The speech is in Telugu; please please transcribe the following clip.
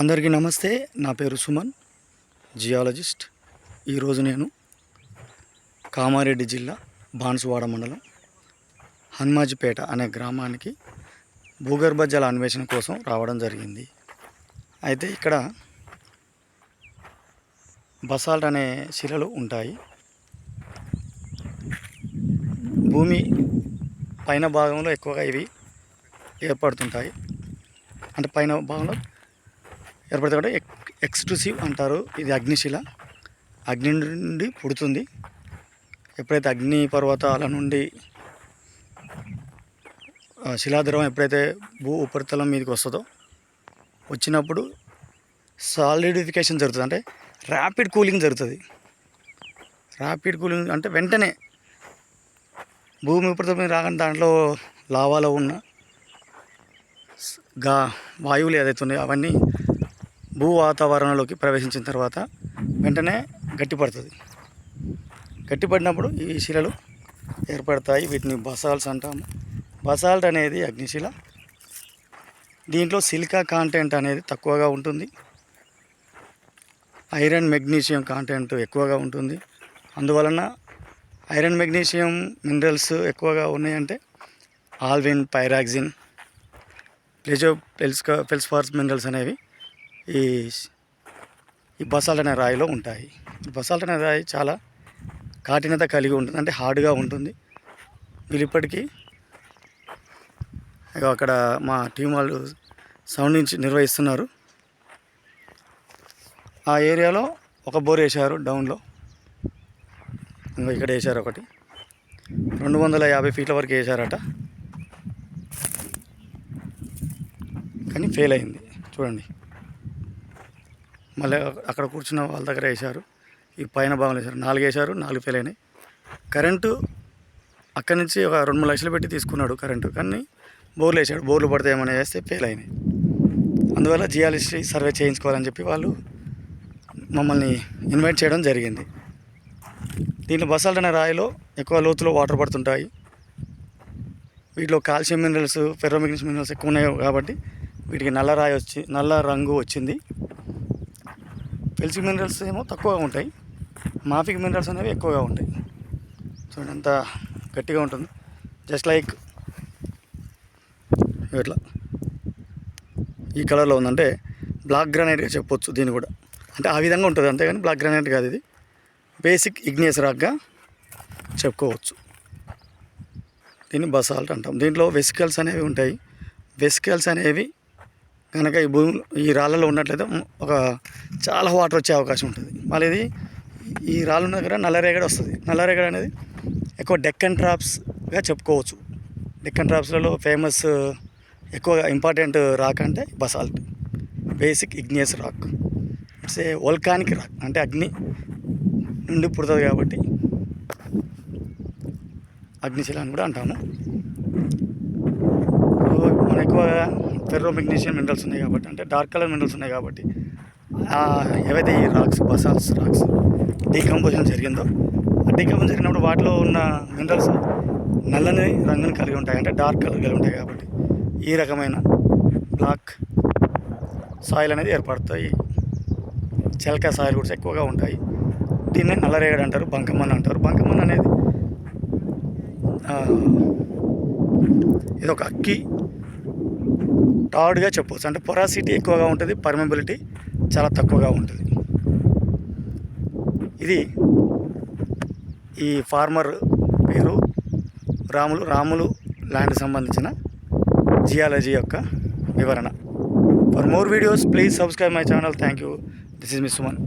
అందరికీ నమస్తే. నా పేరు సుమన్ జియాలజిస్ట్. ఈరోజు నేను కామారెడ్డి జిల్లా బాన్సువాడ మండలం హనుమాజిపేట అనే గ్రామానికి భూగర్భ జల అన్వేషణ కోసం రావడం జరిగింది. అయితే ఇక్కడ బసాల్ట్ అనే శిలలు ఉంటాయి. భూమి పైన భాగంలో ఎక్కువగా ఇవి ఏర్పడుతుంటాయి. అంటే పైన భాగంలో ఏర్పడతాయి కూడా ఎక్ ఎక్స్క్లూసివ్ అంటారు. ఇది అగ్నిశిల. అగ్ని నుండి పుడుతుంది. ఎప్పుడైతే అగ్ని పర్వతాల నుండి ఆ, శిలాద్రవం ఎప్పుడైతే భూ ఉపరితలం మీదకి వస్తుందో వచ్చినప్పుడు సాలిడిఫికేషన్ జరుగుతుంది. అంటే ర్యాపిడ్ కూలింగ్ జరుగుతుంది. ర్యాపిడ్ కూలింగ్ అంటే వెంటనే భూమి ఉపరితలం రాగానే దాంట్లో లావాలో ఉన్న గా వాయువులు ఏదైతే ఉన్నాయో అవన్నీ భూ వాతావరణంలోకి ప్రవేశించిన తర్వాత వెంటనే గట్టిపడుతుంది. గట్టిపడినప్పుడు ఈ శిలలు ఏర్పడతాయి. వీటిని బసాల్స్ అంటాము. బసాల్ట్ అనేది అగ్నిశిల. దీంట్లో సిలికా కాంటెంట్ అనేది తక్కువగా ఉంటుంది. ఐరన్ మెగ్నీషియం కాంటెంట్ ఎక్కువగా ఉంటుంది. అందువలన ఐరన్ మెగ్నీషియం మినరల్స్ ఎక్కువగా ఉన్నాయంటే ఆల్విన్ పైరాక్సిన్ ప్లెజో పెల్స్కా పెల్స్ఫార్స్ మినరల్స్ అనేవి ఈ ఈ బసాల్ట్ రాయిలో ఉంటాయి. ఈ రాయి చాలా కాఠినత కలిగి ఉంటుంది. అంటే హార్డ్గా ఉంటుంది. వీళ్ళు ఇప్పటికీ అక్కడ మా టీం వాళ్ళు సౌండ్ నుంచి నిర్వహిస్తున్నారు. ఆ ఏరియాలో ఒక బోర్ వేశారు డౌన్లో. ఇంకా ఇక్కడ వేశారు ఒకటి. రెండు వందల యాభై ఫీట్ల వరకు వేశారట. కానీ ఫెయిల్ అయింది. చూడండి. మళ్ళీ అక్కడ కూర్చున్న వాళ్ళ దగ్గర వేశారు. ఈ పైన భాగంలో వేశారు. నాలుగు వేశారు నాలుగు ఫెయిల్ అయినాయి. కరెంటు అక్కడి నుంచి ఒక రెండు మూడు లక్షలు పెట్టి తీసుకున్నాడు కరెంటు. కానీ బోర్లు వేసాడు బోర్లు పడితే ఏమైనా వేస్తే ఫెయిల్ అయినాయి. అందువల్ల జియాలజీ సర్వే చేయించుకోవాలని చెప్పి వాళ్ళు మమ్మల్ని ఇన్వైట్ చేయడం జరిగింది. దీంట్లో బసాల్ట్ రాయిలో ఎక్కువ లోతులో వాటర్ పడుతుంటాయి. వీటిలో కాల్షియం మినరల్స్ ఫెర్రోమిగ్నస్ మినరల్స్ ఎక్కువ ఉన్నాయి కాబట్టి వీటికి నల్ల రాయి వచ్చి నల్ల రంగు వచ్చింది. పెల్సిక్ మినరల్స్ ఏమో తక్కువగా ఉంటాయి. మాఫిక్ మినరల్స్ అనేవి ఎక్కువగా ఉంటాయి. చూడండి ఎంత గట్టిగా ఉంటుంది. జస్ట్ లైక్ ఇట్లా. ఈ కలర్లో ఉందంటే బ్లాక్ గ్రానైట్గా చెప్పొచ్చు దీన్ని కూడా. అంటే ఆ విధంగా ఉంటుంది అంతేగాని బ్లాక్ గ్రానైట్ కాదు ఇది. బేసిక్ ఇగ్నియస్ రాక్గా చెప్పుకోవచ్చు. దీన్ని బసాల్ట్ అంటాం. దీంట్లో వెసికల్స్ అనేవి ఉంటాయి. వెసికల్స్ అనేవి కనుక ఈ భూమి ఈ రాళ్ళలో ఉన్నట్లయితే ఒక చాలా వాటర్ వచ్చే అవకాశం ఉంటుంది. మళ్ళీ ఇది ఈ రాళ్ళ దగ్గర నల్లరేగడి వస్తుంది. నల్లరేగడి అనేది ఎక్కువ డెక్కన్ ట్రాప్స్గా చెప్పుకోవచ్చు. డెక్కన్ ట్రాప్స్లలో ఫేమస్ ఎక్కువ ఇంపార్టెంట్ రాక్ అంటే basalt basic igneous rock it's a volcanic rock అంటే అగ్ని నుండి పుడుతుంది కాబట్టి అగ్నిశిల అని కూడా అంటాము. మనం ఎక్కువగా ఫెర్రో మెగ్నీషియం మినరల్స్ ఉన్నాయి కాబట్టి అంటే డార్క్ కలర్ మినరల్స్ ఉన్నాయి కాబట్టి ఏవైతే ఈ రాక్స్ బసాల్స్ రాక్స్ డీకంపోజిషన్ జరిగిందో ఆ డీకంపోజిషన్ జరిగినప్పుడు వాటిలో ఉన్న మినరల్స్ నల్లని రంగుని కలిగి ఉంటాయి అంటే డార్క్ కలర్ కలిగి ఉంటాయి కాబట్టి ఈ రకమైన బ్లాక్ సాయిల్ అనేది ఏర్పడతాయి. చెలక సాయిల్ కూడా ఎక్కువగా ఉంటాయి. దీన్నే నల్లరేగడి అంటారు బంకమన్ అంటారు. బంకమన్ అనేది ఇది ఒక అక్కి టాడ్గా చెప్పవచ్చు. అంటే పొరాసిటీ ఎక్కువగా ఉంటుంది పర్మబిలిటీ చాలా తక్కువగా ఉంటుంది. ఇది ఈ ఫార్మర్ పేరు రాములు రాములు ల్యాండ్ సంబంధించిన జియాలజీ యొక్క వివరణ. For more videos please subscribe my channel thank you this is miss Suman